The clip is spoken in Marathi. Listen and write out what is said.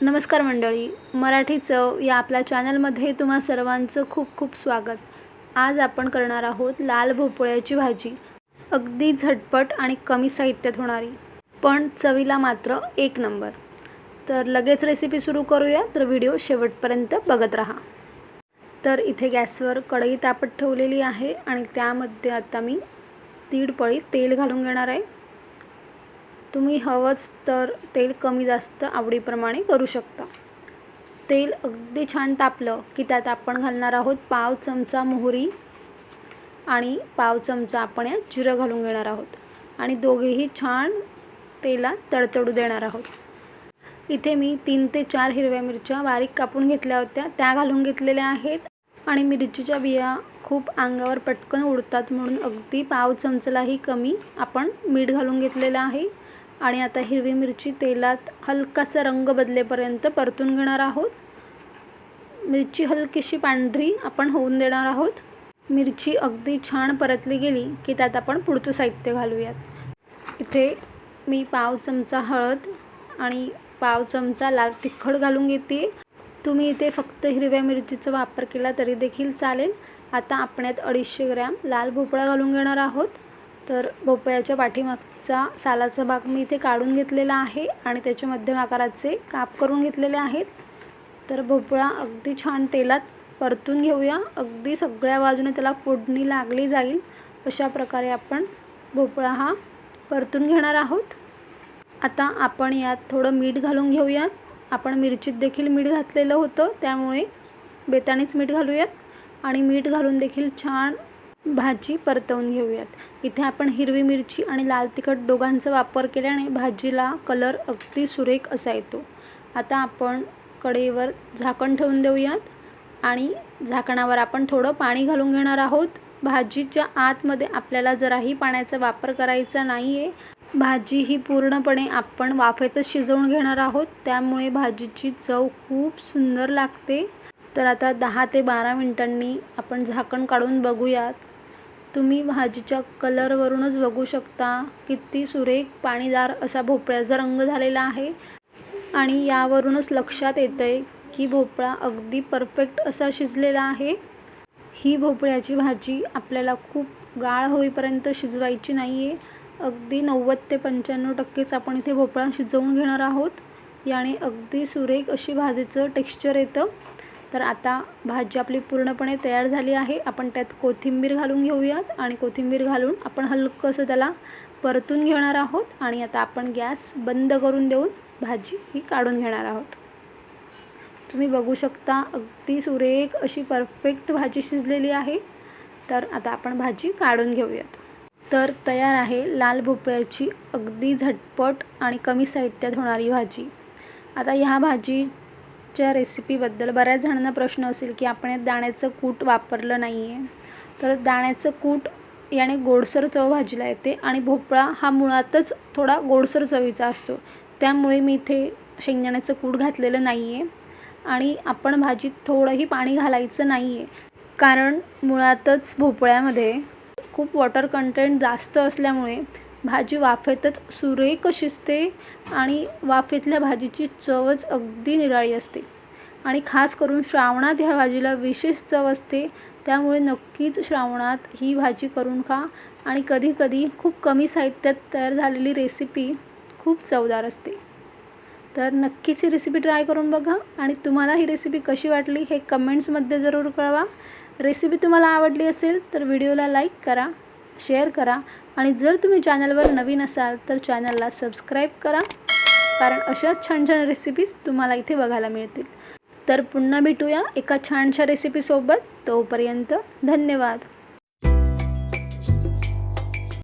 नमस्कार मंडळी मराठी चव या आपल्या चॅनलमध्ये तुम्हा सर्वांचं खूप खूप स्वागत. आज आपण करणार आहोत लाल भोपळ्याची भाजी. अगदी झटपट आणि कमी साहित्यात होणारी पण चवीला मात्र एक नंबर. तर लगेच रेसिपी सुरू करूया तर व्हिडिओ शेवटपर्यंत बघत राहा. तर इथे गॅसवर कढई तापत ठेवलेली आहे आणि त्यामध्ये आता मी दीड पळी तेल घालून घेणार आहे. तुम्ही हवंच तर तेल कमी जास्त आवडीप्रमाणे करू शकता. तेल अगदी छान तापलं की त्यात आपण घालणार आहोत पाव चमचा मोहरी आणि पाव चमचा आपण यात जिरं घालून घेणार आहोत. आणि दोघेही छान तेलात तडतडू देणार आहोत. इथे मी तीन ते चार हिरव्या मिरच्या बारीक कापून घेतल्या होत्या. त्या घालून घेतलेल्या आहेत. आणि मिरचीच्या बिया खूप अंगावर पटकन उडतात म्हणून अगदी पाव चमचालाही कमी आपण मीठ घालून घेतलेलं आहे. आणि आता हिरवी मिरची तेलात हलकासा रंग बदलेपर्यंत परतून घेणार आहोत. मिरची हलकीशी पांढरी आपण होऊन देणार आहोत. मिरची अगदी छान परतली गेली की त्यात आपण पुढचं साहित्य घालूयात. इथे मी पाव चमचा हळद आणि पाव चमचा लाल तिखट घालून घेते. तुम्ही इथे फक्त हिरव्या मिरचीचा वापर केला तरी देखील चालेल. आता आपण यात अडीचशे ग्रॅम लाल भोपळा घालून घेणार आहोत. तर भोपळ्याच्या पाठीमागचा सालाचा भाग मी इथे काढून घेतलेला आहे आणि त्याच्या मध्यम आकाराचे काप करून घेतलेले आहेत. तर भोपळा अगदी छान तेलात परतून घेऊया. अगदी सगळ्या बाजूने त्याला फोडणी लागली जाईल. अशा प्रकारे आपण भोपळा हा परतून घेणार आहोत. आता आपण यात थोडं मीठ घालून घेऊयात. आपण मिरचीत देखील मीठ घातलेलं होतं त्यामुळे बेताणीच मीठ घालूयात. आणि मीठ घालून देखील छान भाजी परतवून घेऊयात. इथे आपण हिरवी मिरची आणि लाल तिखट दोघांचा वापर केल्याने भाजीला कलर अगदी सुरेख असा येतो. आता आपण कढईवर झाकण ठेवून देऊयात आणि झाकणावर आपण थोडं पाणी घालून घेणार आहोत. भाजीच्या आतमध्ये आपल्याला जराही पाण्याचा वापर करायचा नाही आहे भाजी ही पूर्णपणे आपण वाफेतच शिजवून घेणार आहोत. त्यामुळे भाजीची चव खूप सुंदर लागते. तर आता दहा ते बारा मिनिटांनी आपण झाकण काढून बघूयात. तुम्ही भाजीच्या कलरवरूनच बघू शकता किती सुरेख पाणीदार असा भोपळ्याचा रंग झालेला आहे. आणि यावरूनच लक्षात येतं आहे की भोपळा अगदी परफेक्ट असा शिजलेला आहे. ही भोपळ्याची भाजी आपल्याला खूप गाळ होईपर्यंत शिजवायची नाही आहे अगदी नव्वद ते पंच्याण्णव टक्केच आपण इथे भोपळा शिजवून घेणार आहोत. याने अगदी सुरेख अशी भाजीचं टेक्स्चर येतं. तर आता भाजी आपली पूर्णपणे तयार झाली आहे. आपण त्यात कोथिंबीर घालून घेऊयात आणि कोथिंबीर घालून आपण हलकंसं त्याला परतून घेणार आहोत आणि आता आपण गॅस बंद करून देऊन भाजी ही काढून घेणार आहोत. तुम्ही बघू शकता अगदी सुरेख अशी परफेक्ट भाजी शिजलेली आहे. तर आता आपण भाजी काढून घेऊयात. तर तयार आहे लाल भोपळ्याची अगदी झटपट आणि कमी साहित्यात होणारी भाजी. आता ह्या भाजी भाजीच्या रेसिपीबद्दल बऱ्याच जणांना प्रश्न असेल की आपण दाण्याचं कूट वापरलं नाही आहे तर दाण्याचं कूट याने गोडसर चव भाजीला येते आणि भोपळा हा मुळातच थोडा गोडसर चवीचा असतो. त्यामुळे मी इथे शेंगदाण्याचं कूट घातलेलं नाही आहे आणि आपण भाजीत थोडंही पाणी घालायचं नाही आहे कारण मुळातच भोपळ्यामध्ये खूप वॉटर कंटेंट जास्त असल्यामुळे भाजी वाफेतच सुरेख शिजते आणि वाफेतल्या भाजीची चवच अगदी निराळी असते. आणि खास करून श्रावणात ह्या भाजीला विशेष चव असते. त्यामुळे नक्कीच श्रावणात ही भाजी करून खा. आणि कधीकधी खूप कमी साहित्यात तयार झालेली रेसिपी खूप चवदार असते. तर नक्कीच ही रेसिपी ट्राय करून बघा. आणि तुम्हाला ही रेसिपी कशी वाटली हे कमेंट्समध्ये जरूर कळवा. रेसिपी तुम्हाला आवडली असेल तर व्हिडिओला लाईक करा. शेअर करा. आणि जर तुम्ही चॅनलवर नवीन असाल तर चॅनलला सबस्क्राईब करा. कारण अशाच छान छान रेसिपीज तुम्हाला इथे बघायला मिळतील. तर पुन्हा भेटूया एका छानशा रेसिपीसोबत तोपर्यंत धन्यवाद.